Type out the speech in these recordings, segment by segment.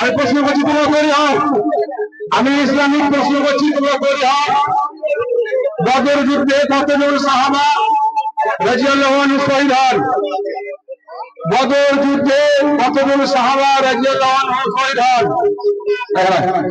আমি প্রশ্ন করছি, তোমরা তৈরি হও। আমি ইসলামিক প্রশ্ন করছি, তোমরা তৈরি হও। বদর যুদ্ধে কতজন সাহাবা রাজিয়াল্লাহু আনহু শহীদ হন। বদর যুদ্ধে কতজন সাহাবা রাজিয়াল্লাহু আনহু শহীদ হন। হ্যাঁ।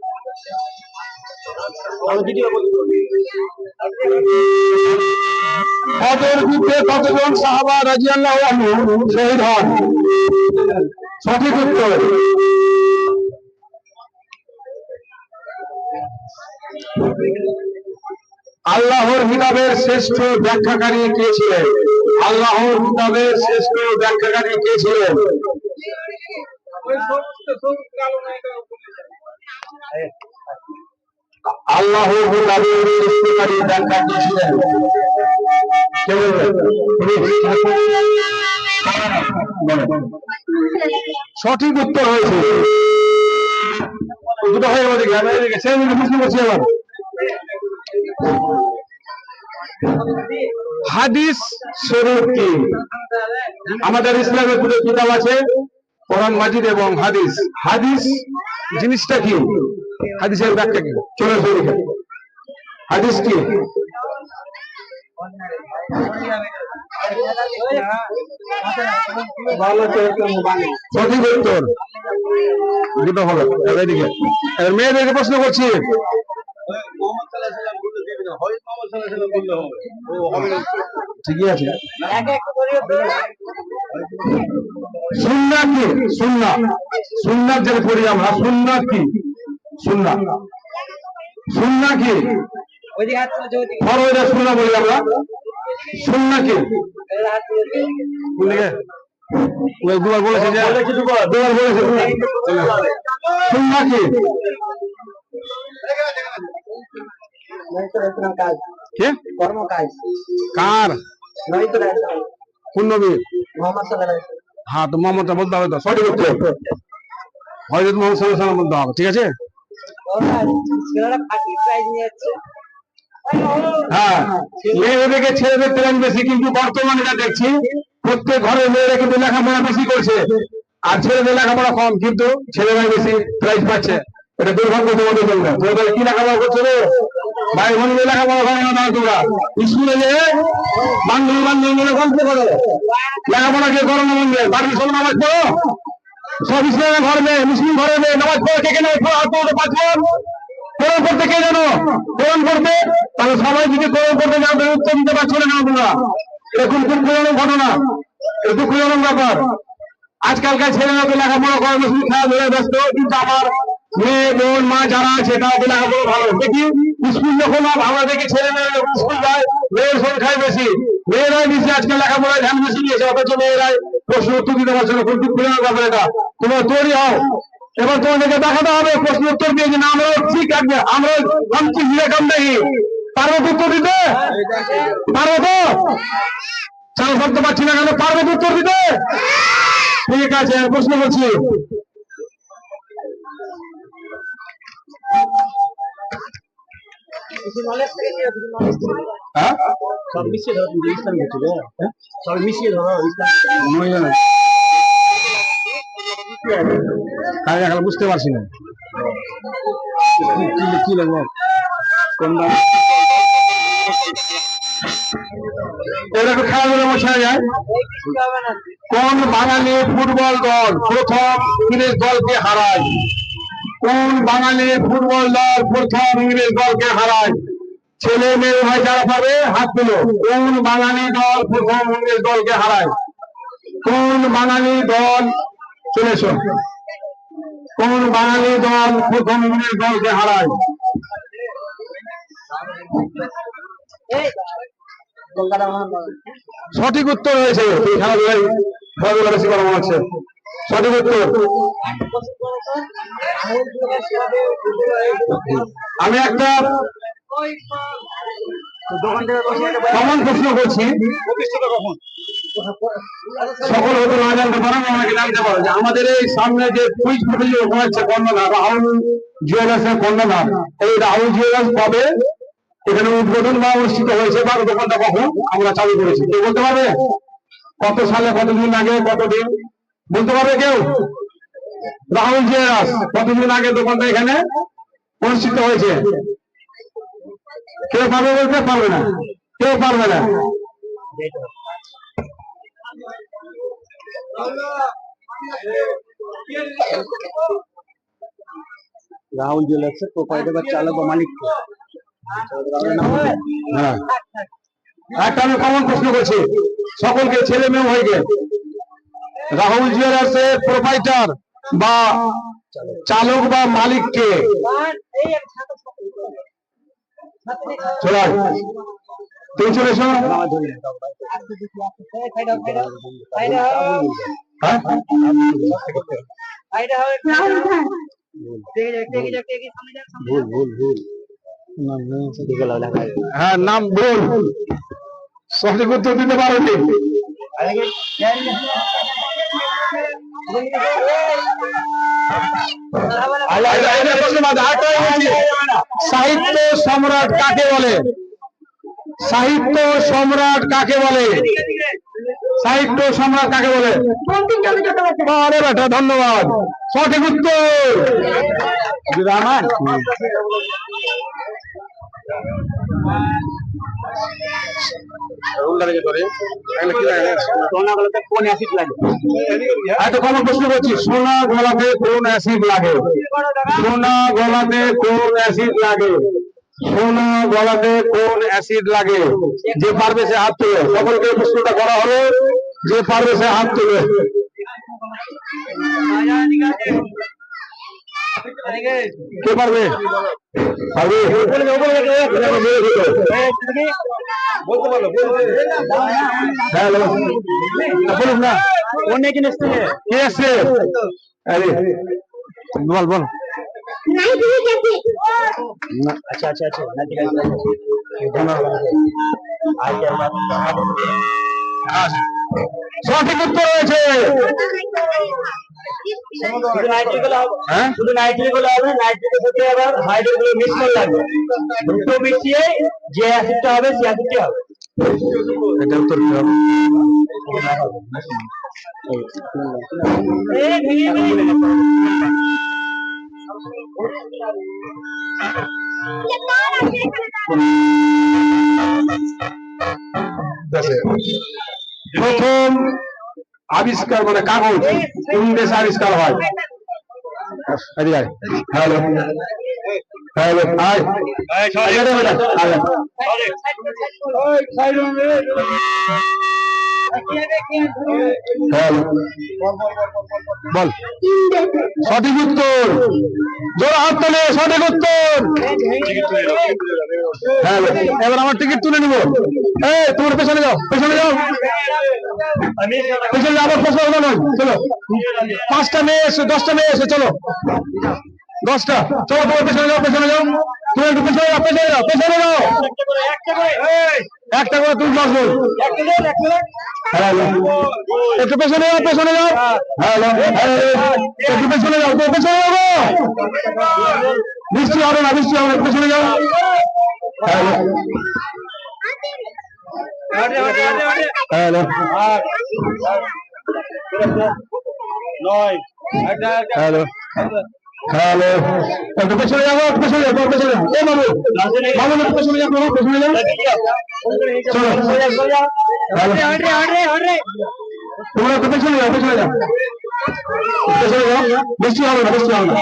বদর যুদ্ধে কতজন সাহাবা রাজিয়াল্লাহু আনহু শহীদ হন? সঠিক উত্তর। আল্লাহর কিতাবের শ্রেষ্ঠ ব্যাখ্যাকারী কে ছিলেন? আল্লাহর কিতাবের শ্রেষ্ঠ ব্যাখ্যাকারী কে ছিলেন? আল্লাহর সঠিক উত্তর হয়েছে। দুটো হয়ে গেছে গ্রামে করছি হাদিস শরীফ কি? আমাদের ইসলামের দুটো কিতাব আছে। কোরআন মাজিদ এবং হাদিস। হাদিস জিনিসটা কি? হাদিসের ব্যাখ্যা কি? চলে শরীফ হাদিস কি? মেয়েদেরকে প্রশ্ন করছি। ঠিকই আছে। সুন্না কি? সুন্না সুন্নাত যেটা পড়ি আমরা, সুন্নাত কি? সুন্না সুন্না কি? ফরওয়ার্ডে সুন্না বলি আমরা। সুন্না কি? দুবার বলেছে দুবার বলেছে সুন্না কি? কার? কোন নবী মোহাম্মদ হ্যাঁ তো মোহাম্মদটা বলতে হবে তো। সঠিক উত্তর। হজরত মোহাম্মদ সাল্লাহ বলতে হবে ঠিক আছে? ছেলেরা হ্যাঁ মেয়েদেরকে ছেলেদের ট্রেন বেশি কিন্তু বর্তমানে যা দেখছি প্রত্যেক ঘরে মেয়েরা কিন্তু লেখাপড়া বেশি করছে আর ছেলেদের লেখাপড়া কম কিন্তু ছেলেরাই বেশি প্রাইজ পাচ্ছে। এটা দুর্ভাগ্য তোমাদের জন্য তোমাদের কি লেখাপড়া করছ রে ভাই বোন কে জানো? তাহলে সবাই যদি উত্তর দিতে পারছ না তোমরা? এরকম দুঃখজনক ঘটনা। দুঃখজনক ব্যাপার। আজকালকার ছেলেরা তো লেখাপড়া করে শুধু খেলাধুলায় ব্যস্ত, কিন্তু আমার মেয়ে বোন, মা যারা আছে, তারা তো লেখাপড়া ভালো। দেখি, স্কুল যখন আমরা দেখি ছেলে যখন স্কুল যায়, মেয়ের সংখ্যায় বেশি। মেয়েরাই বেশি আজকাল লেখাপড়ায় ধ্যান বেশি দিয়েছে অথচ মেয়েরাই প্রশ্ন উত্তর দিতে পারছে না খুব দুঃখজনক ব্যাপার এটা তোমরা তৈরি হও। এবার তোমাদেরকে দেখাতে হবে, প্রশ্ন উত্তর দিয়ে না আমরা ঠিক আছে আমরা ভাবছি হিরে কাম দেখি পারব উত্তর দিতে? পারব তো চাল করতে পারছি না কেন? পারব উত্তর দিতে? ঠিক আছে, প্রশ্ন করছি। সব মিশিয়ে ধরো ইসলাম গেছো সব মিশিয়ে ধরো ইসলাম মহিলা এখন বুঝতে পারছি না। কি- লাগবে? এটা খেলাধুলা বসে যায়। কোন বাঙালি ফুটবল দল প্রথম ইংরেজ দলকে হারায়। কোন বাঙালি ফুটবল দল প্রথম ইংরেজ দলকে হারায়? ছেলে মেয়ে ভাই যারা পাবে, হাত তুলো। কোন বাঙালি দল প্রথম ইংরেজ দলকে হারায়? কোন বাঙালি দল চলে কোন বাঙালি দল প্রথম ইংরেজ দলকে হারায়? সঠিক উত্তর হয়েছে। খেলাধুলায় খেলাধুলা বেশি করা হচ্ছে। সঠিক উত্তর। আমি একটা কমন প্রশ্ন করছি। সকল হতে না জানতে পারো আমাকে জানতে পারো যে আমাদের এই সামনে যে কুইজ প্রতিযোগিতা হচ্ছে কর্ণধার, রাহুল জুয়েলার্স এর কর্ণধার। এই রাহুল জুয়েলার্স কবে? এখানে উদ্বোধন বা অনুষ্ঠিত হয়েছে বা দোকানটা কখন? আমরা চালু করেছি। কেউ বলতে পারবে? কত সালে, কতদিন আগে, কতদিন? বলতে পারবে কেউ? রাহুল জুয়েলার্স কতদিন আগে দোকানটা এখানে অনুষ্ঠিত হয়েছে? কেউ পারবে বলতে? পারবে না। কেউ পারবে না। রাহুল জুয়েলার্সের প্রোপাইটার বা চালক বা মালিক। হ্যাঁ। একটা আমি কমন প্রশ্ন করছি। সকলকে ছেলে মেয়ে হয়ে গে রাহুল জুয়েলার্স প্রোপাইটার বা চালক বা মালিক কে চলে চলে এসো আমার ধরে নিন, দাও, দাও। হ্যাঁ? ভুল ভুল ভুল হ্যাঁ নাম বল সঠিক উত্তর দিতে পারোনি সাহিত্য সম্রাট কাকে বলে? সাহিত্য সম্রাট কাকে বলে? সাহিত্য সম্রাট কাকে বলে? আরে বেটা, ধন্যবাদ। সঠিক উত্তর। কোন অ্যাসিড লাগে? প্রশ্ন করছি সোনা গলাতে কোন অ্যাসিড লাগে? সোনা গলাতে কোন অ্যাসিড লাগে? সোনা গলাতে কোন অ্যাসিড লাগে? যে পারবে সে হাত তুলে। সকলকে প্রশ্নটা করা হবে যে পারবে সে হাত তুলে। কে পারবে? পারবে? বলুন না এসছে কে আসছে আরে বল বল। আচ্ছা আচ্ছা আচ্ছা সঠিক উত্তর হয়েছে শুধু নাইট্রিকগুলো হবে। হ্যাঁ? শুধু নাইট্রিকগুলো হবে নাইট্রিকের সাথে আবার হাইড্রোজেনগুলো মিক্স করে লাগবে। দুটো মিশিয়ে যে অ্যাসিডটা হবে সেই অ্যাসিডটি হবে। এটা উত্তর কি হবে। প্রথম আবিষ্কার মানে কাগজ কোন দেশে আবিষ্কার হয়। হ্যালো। হ্যালো আয়। বল। সঠিক উত্তর। জোর হাত তোলে, সঠিক উত্তর। হ্যাঁ এবার আমার টিকিট তুলে নিবো। এই, তোমার পেছনে যাও পেছনে যাও। পেছনে আবার পেছনে যাও চলো। পাঁচটা মেয়ে এসে, দশটা মেয়ে এসে, চলো। দশটা। চলো, তোমার পেছনে যাও পেছনে যাও। তুমি একটু পেছনে যাও পেছনে যাও পেছনে যাও। একটা করে তুমি দশ একটু পেছনে যাও পেছনে যাও। হ্যালো একটু পেছনে যাও তো পেছনে গো। বৃষ্টি হবে না বৃষ্টি হবে পেছনে যাও। নয়। হ্যালো হ্যালো একটু পেছনে যাব পেছনে যাব পেছনে যাও এ বাবু বাবু একটু পেছনে যাও বাবু, পেছনে যাও চলো। তোমরা একটু পেছনে যাও পেছনে যাও। পেছনে যাও। বৃষ্টি হবে না বৃষ্টি হবে না।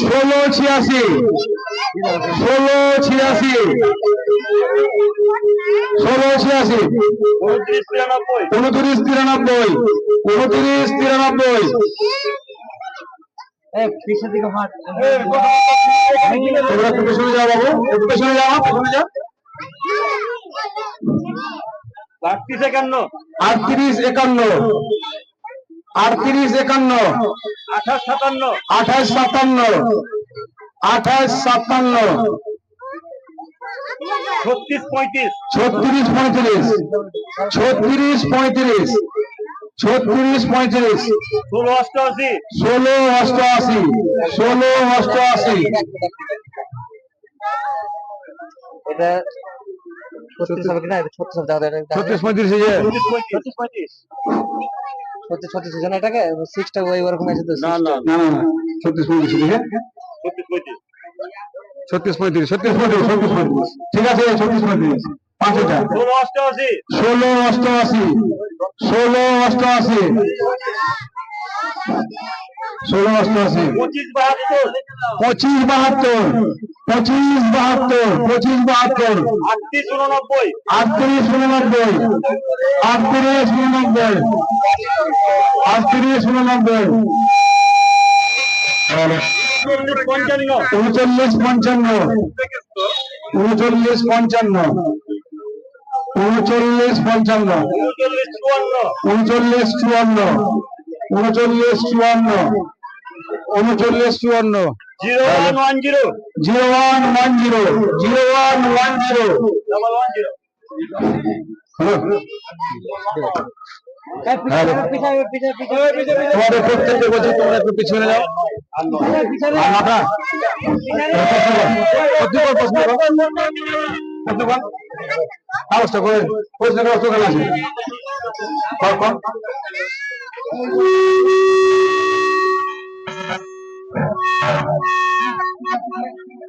ষোলো ছিয়াশি ষোলো ছিয়াশি ষোলো ছিয়াশি উনত্রিশ তিরানব্বই উনত্রিশ তিরানব্বই উনত্রিশ তিরানব্বই পিছের দিকে হাট তোমরা একটু পেছনে যাও বাবু। একটু পেছনে যাও পেছনে যাও। আটত্রিশ একান্ন। আটত্রিশ একান্ন। আটত্রিশ একান্ন। আঠাশ সাতান্ন। আঠাশ সাতান্ন। আঠাশ সাতান্ন। ছত্রিশ পঁয়ত্রিশ। ছত্রিশ পঁয়ত্রিশ। ছত্রিশ পঁয়ত্রিশ। ছত্রিশ পঁয়ত্রিশ। ষোলো অষ্টআশি। ষোলো অষ্টআশি ষোলো অষ্টআশি। এটা ছত্রিশ হবে কিনা? ছত্রিশ হবে ছত্রিশ পঁয়ত্রিশ ছত্রিশ পঁয়ত্রিশ। ছত্রিশ ছত্রিশ জন এটাকে? সিক্সটা ওই ওরকম আছে তো না না না না না। ছত্রিশ পঁয়ত্রিশ ঠিক আছে ছত্রিশ পঁয়ত্রিশ। ছত্রিশ পঁয়ত্রিশ ছত্রিশ পঁয়ত্রিশ ছত্রিশ পঁয়ত্রিশ। ঠিক আছে ছত্রিশ পঁয়ত্রিশ। পাঁচটা ষোলো অষ্টআশি। ষোলো অষ্টআশি। ষোলো অষ্টআশি। ষোলো অষ্টআশি। পঁচিশ বাহাত্তর। পঁচিশ বাহাত্তর। পঁচিশ বাহাত্তর। পঁচিশ বাহাত্তর। আটত্রিশ উননব্বই। আটত্রিশ উননব্বই। আটত্রিশ উননব্বই। আটত্রিশ উননব্বই। উনচল্লিশ পঞ্চান্ন। উনচল্লিশ পঞ্চান্ন। উনচল্লিশ পঞ্চান্ন। উনচল্লিশ চুয়ান্ন। উনচল্লিশ চুয়ান্ন। উনচল্লিশ চুয়ান্ন। Zero one one zero. Zero one one zero. Zero one one zero. Double one zero. তোমাদের প্রত্যেককে বলছি তোমরা একটু পিছনে যাও। মাথা। প্রশ্ন কর প্রশ্ন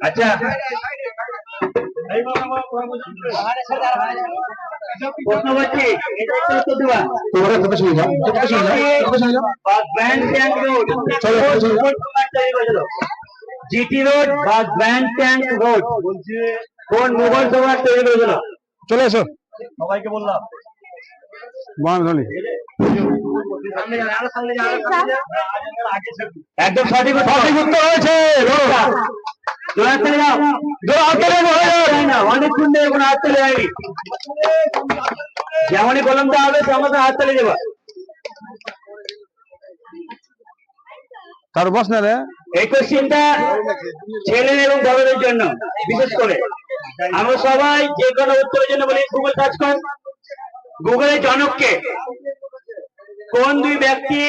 আচ্ছা। প্রশ্ন এটা একটু উত্তর দিবা। তোমরা একটু পিছনে যাও ট্যাঙ্ক রোড। চলো। জিটি রোড বা ব্যান্ড ট্যাঙ্ক রোড। কোন মোগল সম্রাট তৈরি করেছিল চলে এসো। সবাইকে বললাম। একদম সঠিক সঠিক উত্তর হয়েছে। হয়ে যাবে। অনেকক্ষণ ধরে কোনো হাত যেমনই কলমটা হবে তেমন হাত তালি দেবা। কারও বস না রে? এই কোশ্চেনটা ছেলে এবং বড়দের জন্য বিশেষ করে। আমরা সবাই যে কোনো উত্তরের জন্য বলি গুগল সার্চ কর গুগলের জনককে কোন দুই ব্যক্তি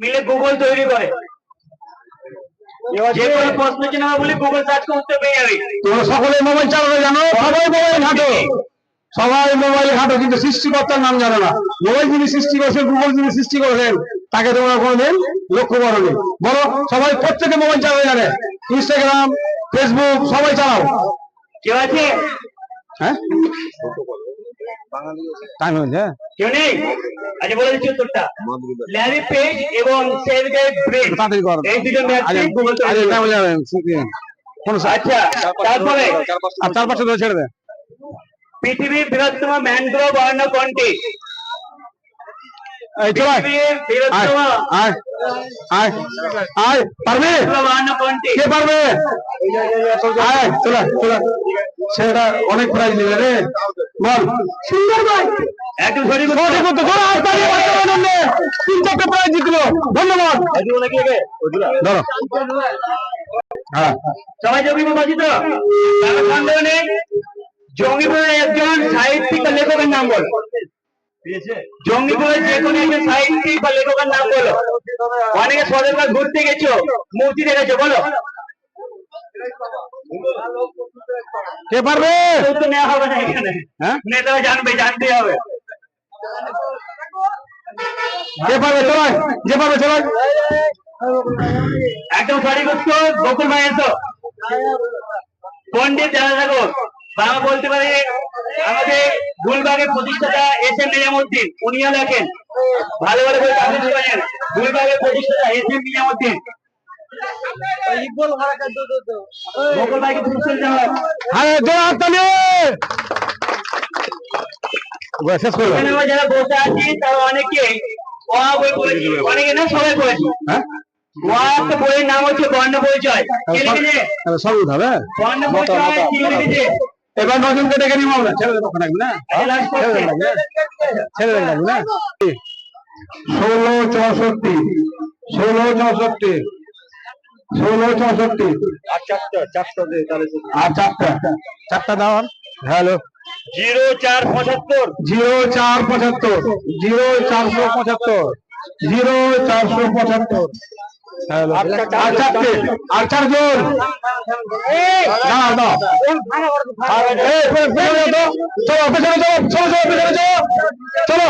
মিলে গুগল তৈরি করে? যে কোনো প্রশ্নের জন্য আমরা বলি গুগল সার্চ করে উত্তর পেয়ে যাবে। তোমরা সকলে মোবাইল চালাতে জানো সবাই মোবাইল ঘাটো। সবাই মোবাইল ঘাটো কিন্তু সৃষ্টিকর্তার নাম জানো না। মোবাইল যিনি সৃষ্টি করেছেন গুগল যিনি সৃষ্টি করেছেন তাকে তোমরা কোনোদিন লক্ষ্য করোনি। বলো সবাই প্রত্যেকে মোবাইল চালাতে জানে। ইনস্টাগ্রাম ফেসবুক সবাই চালাও। কেউ আছে? হ্যাঁ? টাইম হয়েছে হ্যাঁ? কেউ নেই? আচ্ছা বলে দিচ্ছি উত্তরটা। ল্যারি পেজ এবং সেভ দ্য তাড়াতাড়ি কর। এই আরে কোন আচ্ছা তারপরে আর চার পাঁচটা ছেড়ে দে। পৃথিবীর বৃহত্তম ম্যানগ্রোভ অরণ্য কোনটি এই চল আয়। পৃথিবীর আয় বৃহত্তম আয় আয় আয় পারবে ম্যানগ্রোভ অরণ্য কোনটি কে পারবে? আয় চলে চলে সেটা অনেক প্রাইজ নেবে রে। বল। সুন্দর ভাই। একদম সঠিক সঠিক উত্তর ধরো হাত তালি বাচ্চাদের তিন চারটে প্রাইজ জিতলো ধন্যবাদ। ধরো। হ্যাঁ সবাই জঙ্গিপুর বাসী তো সন্দেহ নেই জঙ্গিপুরের একজন সাহিত্যিক লেখকের নাম বলো। জঙ্গিপুরের যে কোনো একজন সাহিত্যিক বা লেখকের নাম বলো। অনেকে সদরকার ঘুরতে গেছো মূর্তি দেখেছ বলো। কে পারবে? নেওয়া হবে না এখানে। হ্যাঁ? নেতারা জানবে জানতেই হবে। কে পারবে? চলাই যে পারবে চলাই একদম সঠিক উত্তর বকুল ভাই এসো। পন্ডিত জানা থাকো বাংলা বলতে পারে আমাদের গুলবাগের প্রতিষ্ঠাতা এস এম নিজামুদ্দিন উনিও লেখেন ভালো ভালো জানেন গুলবাগের প্রতিষ্ঠাতা এস এম নিজামুদ্দিন করো যারা বসে আছি তারা অনেকেই অনেকে না সবাই পড়েছি। হ্যাঁ? বইয়ের নাম হচ্ছে বর্ণ পরিচয়। বর্ণ পরিচয় এবার নজনকে ডেকে নিব আমরা। ছেলেদের পক্ষে না? last question। ছেলেদের রাখবি না? ষোলো চৌষট্টি ষোলো চৌষট্টি ষোলো চৌষট্টি। আর চারটা চারটা দে তাহলে আর চারটা। চারটা দাও হ্যালো। জিরো চার পঁচাত্তর। জিরো চার পঁচাত্তর জিরো চারশো পঁচাত্তর জিরো চারশো পঁচাত্তর। পেছনে। চলো পেছনে যাও চলো চলো পেছনে যাও চলো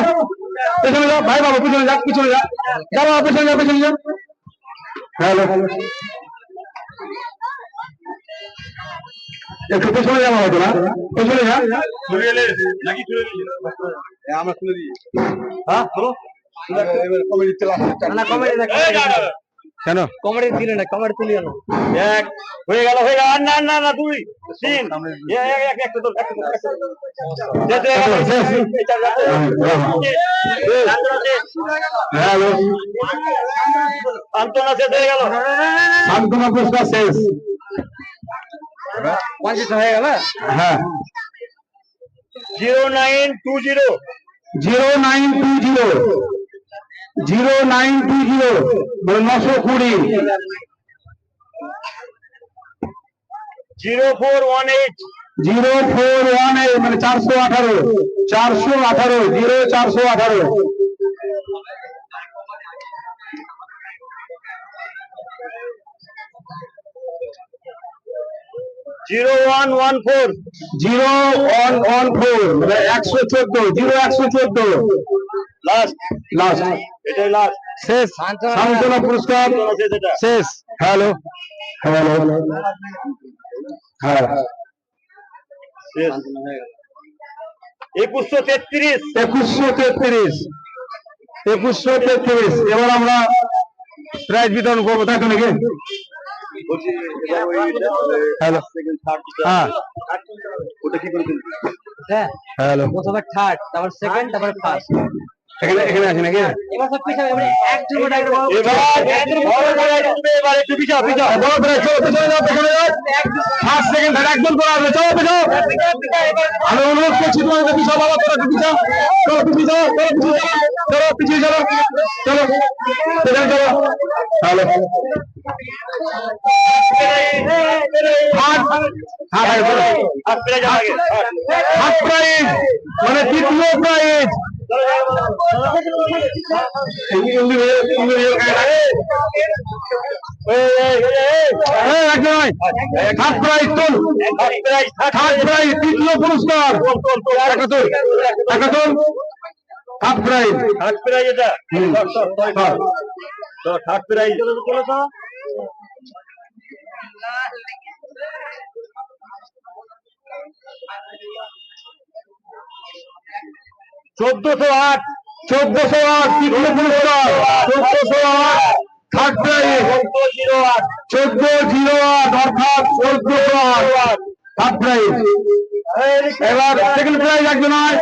পেছনে যাও। ভাই বাবু পিছনে যাক পিছনে যাক। যাও বাবা, যাও পেছনে যাও। হ্যালো। একটু পেছনে যাওয়া হতো না। পেছনে যা আমরা খুলে দিই। হ্যাঁ? বলো। কমেডি চলে আসছে। কমেডি কেন কমেডি দিলে না কমেডি তুলিও না এক হয়ে গেল হয়ে গেল আর না না না দুই তিন তোর। শেষ হয়ে গেল। আন্তনা হয়ে পুরস্কার শেষ পঞ্চাশ হয়ে গেল হ্যাঁ zero nine two zero zero nine two zero zero nine two zero মানে নশো কুড়ি। Zero four one eight. Zero four one eight মানে চারশো আঠারো। চারশো আঠারো জিরো চারশো আঠারো। Zero one one four. Zero one one four মানে একশো চোদ্দ জিরো একশো চোদ্দ। লাস্ট লাস্ট এটাই লাস্ট শেষ সান্ত্বনা পুরস্কার শেষ হ্যালো হ্যালো হ্যাঁ একুশশো তেত্রিশ। একুশশো তেত্রিশ। একুশশো তেত্রিশ। এবার আমরা প্রাইজ বিতরণ করব তাই তো নাকি? হ্যালো হ্যাঁ। ওটা কি করে হ্যাঁ হ্যালো প্রথমে থার্ড তারপর সেকেন্ড তারপর ফার্স্ট এখানে এখানে আছে নাকি এবার সব পিছাবে এবারে একজন করে একজন বড় এবার বড় করে আসবে, এবার একটু পিছাও পিছাও বড় প্রাইজ চলো পেছনে যাও পেছনে যাও ফার্স্ট সেকেন্ড থার্ড একজন করে আসবে চলো পেছাও আমি অনুরোধ করছি তোমাদের পিছাও বাবা তোরা একটু পিছাও চলো একটু পিছাও চলো পিছিয়ে চলো চলো পিছিয়ে চলো চলো পেছনে চলো হ্যালো হাত হাত আগে আর ফিরে যাও আগে হাফ প্রাইজ মানে তৃতীয় প্রাইজ হাফ প্রাইজ তোল থার্ড প্রাইজ তৃতীয় পুরস্কার একাত্তর একাত্তর হাফ প্রাইজ থার্ড প্রাইজ এটা থার্ড প্রাইজ চোদ্দশো আট চোদ্দশো আট তৃতীয় পুরস্কার চোদ্দশো আট থার্ড প্রাইজ জিরো আট। চোদ্দ জিরো আট অর্থাৎ চোদ্দশো আট থার্ড প্রাইজ এবার সেকেন্ড প্রাইজ একজন হয়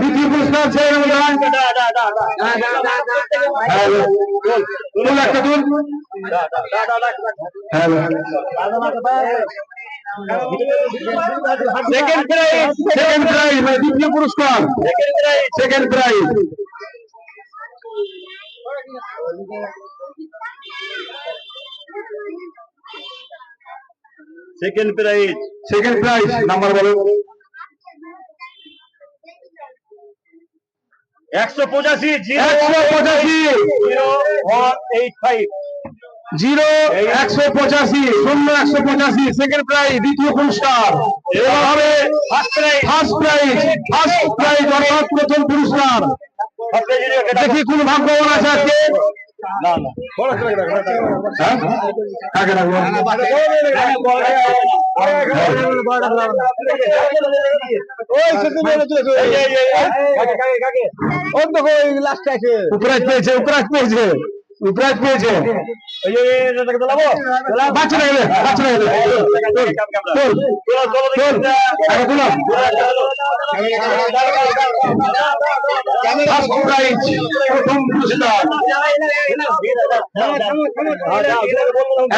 দ্বিতীয় পুরস্কার সে একটা hello. Second prize second prize মানে দ্বিতীয় পুরস্কার second prize second prize second prize second prize number বলো একশো পঁচাশি জিরো একশো পঁচাশি zero one eight five zero একশো পঁচাশি শূন্য একশো পঁচাশি সেকেন্ড প্রাইজ দ্বিতীয় পুরস্কার এবার ফার্স্ট প্রাইজ ফার্স্ট প্রাইজ অর্থাৎ প্রথম পুরস্কার দেখি কোন ভাগ্যবান আছে আজকে হ্যাঁ? উপরাজ পেয়েছে উপরাজ পেয়েছে প্রাইজ পেয়েছে বাচ্চা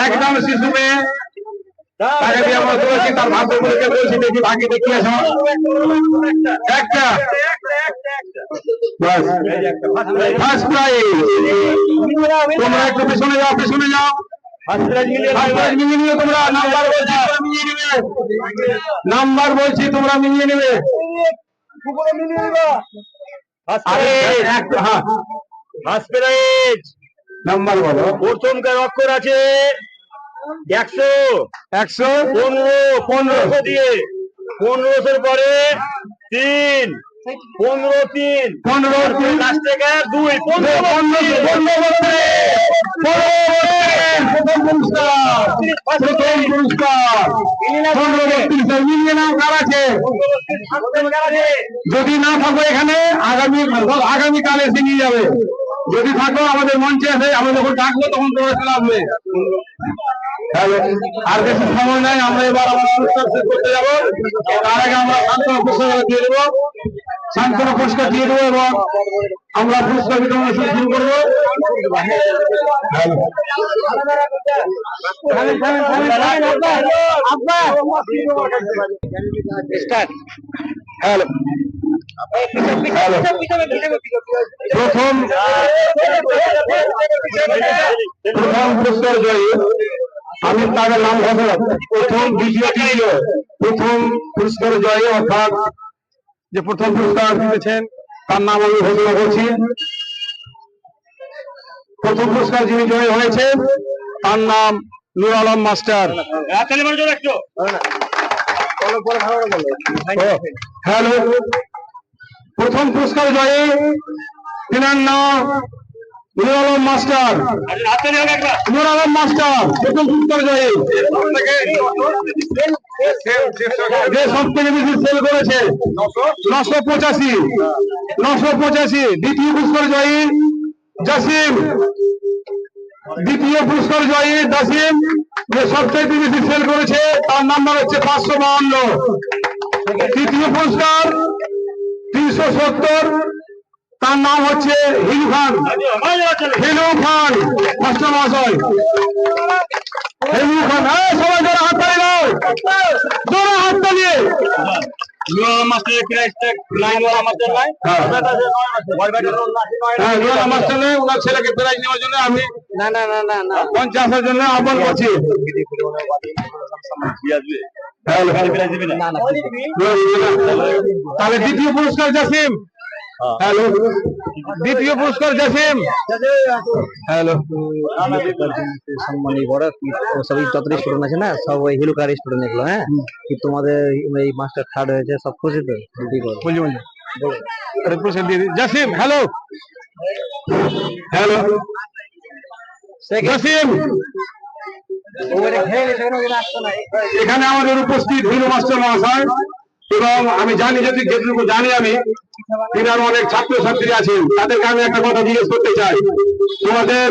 একদম শিশু মেয়ে তাকে দিয়ে আমরা তুলেছি তার ভাগ্য পরীক্ষা দেখি ভাগ্যে দেখি আসো একটা। বাস। ফার্স্ট প্রাইজ তোমরা একটু পিছনে যাও পিছনে যাও। নাম্বার বলছি তোমরা মিলিয়ে নিবে। নাম্বার বলছি তোমরা মিলিয়ে নিবে। আরে একটা হ্যাঁ। নাম্বার বলো। প্রথমকার অক্ষর আছে। একশো একশো পনেরো পনেরোশো দিয়ে। পনেরোশোর পরে তিন পনেরো তিন পনেরো তিন। লাস্ট থেকে দুই পনেরো পনেরো পনেরো প্রথম পুরস্কার। প্রথম পুরস্কার। পনেরো বত্রিশ মিলিয়ে নাও কার আছে? যদি না থাকো এখানে আগামী আগামী কালে এসে নিয়ে যাবে। যদি থাকো আমাদের মঞ্চে এসে আমরা যখন ডাকবো তখন তোমরা চলে আসবে আর বেশি সময় নাই, আমরা এবার আমার অনুষ্ঠান করতে যাব। তার আগে আমরা শান্তনা পুরস্কার দিয়ে দেবো। শান্তনা পুরস্কার দিয়ে দেবো এবং আমরা পুরস্কার বিতরণ শুরু করব। হ্যালো। প্রথম প্রথম পুরস্কার জয়ী। আমি তাদের নাম ঘোষণা প্রথম দ্বিতীয় তৃতীয় প্রথম পুরস্কার জয়ী, অর্থাৎ যে প্রথম পুরস্কার জিতেছেন, তার নাম আমি ঘোষণা করছি। প্রথম পুরস্কার যিনি জয়ী হয়েছে তার নাম নুর আলম মাস্টার। হ্যালো, প্রথম পুরস্কার জয়ী, তিনার নাম নুর আলম মাস্টার। নুর আলম মাস্টার, প্রথম পুরস্কার জয়ী যে সব থেকে বেশি সেল করেছে, নশো পঁচাশি নশো পঁচাশি, দ্বিতীয় পুরস্কার জয়ী জাসিম। দ্বিতীয় পুরস্কার জয়ী জাসিম, যে সবচেয়ে বেশি সেল করেছে, তার নাম্বার হচ্ছে পাঁচশো বাউন্ন তৃতীয় পুরস্কার, তিনশো সত্তর তার নাম হচ্ছে হিলু খান হিলু খান মাস্টার মহাশয়। হিলু খান সবাই জোরে হাত তালি দাও। জোরে হাত তালিয়ে নাই হ্যাঁ হ্যাঁ ছেলেকে প্রাইজ নেওয়ার জন্য আমি জন্য আহ্বান করছি। তাহলে দ্বিতীয় পুরস্কার জাসিম। হ্যালো। দ্বিতীয় পুরস্কার জাসিম। হ্যালো। সম্মানী বড় কি সবই যত স্টুডেন্ট আছে না সব ওই হিলুকার স্টুডেন্ট এগুলো হ্যাঁ? কি তোমাদের এই মাস্টার থার্ড হয়েছে সব খুশি তো? দিই। জাসিম হ্যালো। হ্যালো। জাসিম। এখানে আমাদের উপস্থিত হিন্দু মাস্টার মহাশয়। এবং আমি জানি যদি যেটুকু জানি আমি এনার অনেক ছাত্রছাত্রী আছেন, তাদেরকে আমি একটা কথা জিজ্ঞেস করতে চাই। তোমাদের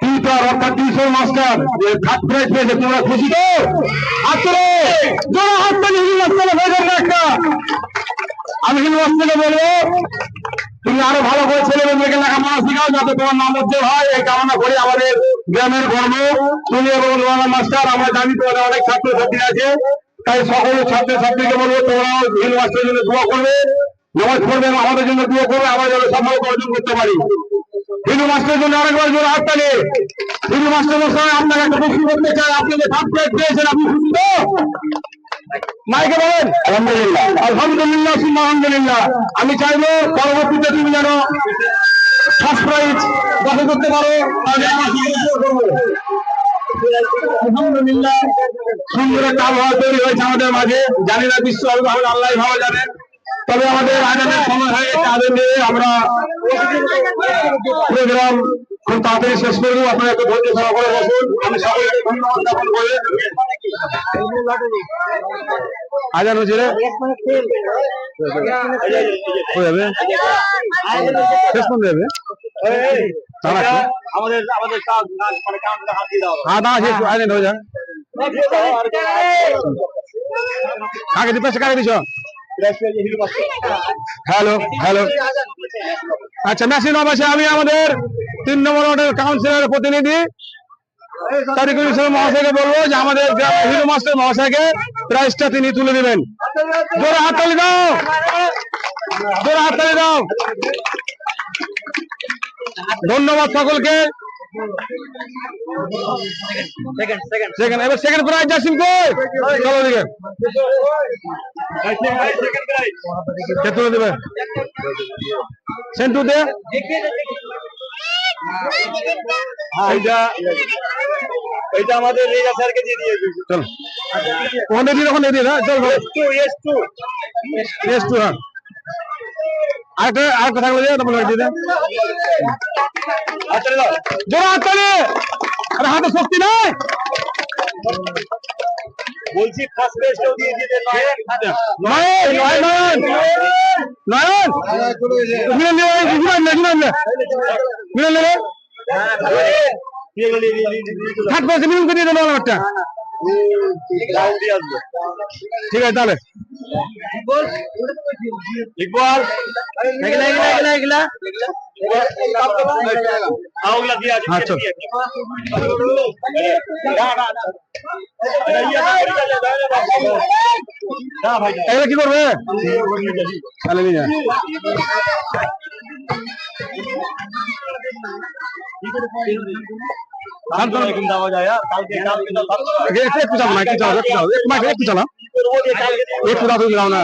টিউটার অর্থাৎ টিউশন মাস্টার যে থার্ড প্রাইজ পেয়েছে, তোমরা খুশি তো? তোলো হাত তালি হয়ে যাবে একটা। আমি বলব, তুমি আরও ভালো করে ছেলে মেয়েকে লেখাপড়া শেখাও, যাতে তোমার নাম হয়। এই কামনা করি আমাদের গ্রামের গর্ব। তুমি এবং মাস্টার আমরা জানি তোমাদের অনেক ছাত্রছাত্রী আছে। তাই সকল ছাত্রছাত্রীকে বলব তোমরাও হিন্দু মাস্টারের জন্য দোয়া করবে। নামাজ পড়বে আমাদের জন্য দোয়া করবে আমরা যেন সফলতা অর্জন করতে পারি। হিন্দু মাস্টারের জন্য আরেকবার জোরে হাত তালি হিন্দু মাস্টার মশাই আপনাকে একটা প্রশ্ন করতে চাই আপনি যে সাবজেক্ট পেয়েছেন আপনি খুশি তো? মাইকে বলেন। আলহামদুলিল্লাহ। আলহামদুলিল্লাহ সুম্মা আলহামদুলিল্লাহ। আমি চাইব পরবর্তীতে তুমি যেন প্রাইজ দখল করতে পারো তাহলে আমার। আলহামদুলিল্লাহ, সুন্দর একটা আবহাওয়া তৈরি হয়েছে আমাদের মাঝে। জানি না বিশ্ব আবহাওয়া আল্লাহ ভালো জানেন তবে আমাদের আগামের সময় হয়ে গেছে আগে নিয়ে আমরা প্রোগ্রাম খুব তাড়াতাড়ি শেষ করে দেবো আপনারা একটু ধৈর্য সহ করে বসুন। আমি সকলকে ধন্যবাদ জ্ঞাপন করে। আজান হচ্ছে হয়ে যাবে। শেষ কোন যাবে? আমাদের আমাদের কাজ কাজ মানে কাউন্টারে হাত দিয়ে দাও। হ্যাঁ শেষ হয়ে যান কাকে কাকে হ্যালো হ্যালো আচ্ছা মেশিন আমি আমাদের তিন নম্বর ওয়ার্ডের কাউন্সিলরের প্রতিনিধি তারিকুল ইসলাম মহাশয়কে বলব যে আমাদের হিরো মাস্টার মহাশয়কে প্রাইজটা তিনি তুলে দিবেন। জোরে হাততালি দাও! জোরে হাততালি দাও! ধন্যবাদ সকলকে। সেকেন্ড এবার সেকেন্ড প্রাইজ জাসিম কই? চলো দিকে কে তুলে দেবে। সেন্টু দে। এইটা এইটা আমাদের রেজা স্যারকে দিয়ে চলো। ওখানে দিয়ে ওখানে দিয়ে না চল ভাই। Two S two S two হ্যাঁ। আরেকটা আরেকটা থাকলে দিয়ে তারপর দিয়ে দেন আচ্ছা দাও জোরে হাততালি আরে হাতে শক্তি নাই বলছি ফার্স্ট পেজটাও দিয়ে দিতে নয় নয়ন নয়ন নয়ন নয়ন মিলন দিয়ে মিলন নে মিলন নে মিলন নে থাক বসে মিলন করে দিয়ে দেবো একটা ঠিক আছে তাহলে ইকবাল এগুলা এগুলা এগুলা এগুলা আউলা দিয়া আছে আচ্ছা। না ভাই এগুলো কি করবে তাহলে নিয়ে যা। কালকে এরকম দেওয়া যায় আর কালকে কালকে তো একটু একটু চালাও না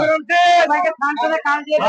একটু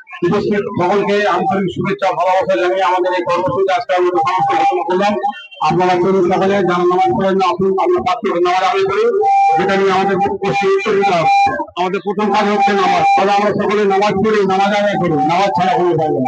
শুভেচ্ছা ভালোবাসা জানিয়ে আমাদের এই কর্মসূচি আজকে আপনারা যারা নামাজ পড়েন না আমরা পাঁচ নামাজ আদায় করি। যেটা নিয়ে আমাদের আমাদের প্রথম কাজ হচ্ছে নামাজ। তাহলে আমরা সকলে নামাজ পড়ি, নামাজ আদায় করি। নামাজ ছাড়া কোনো পাবো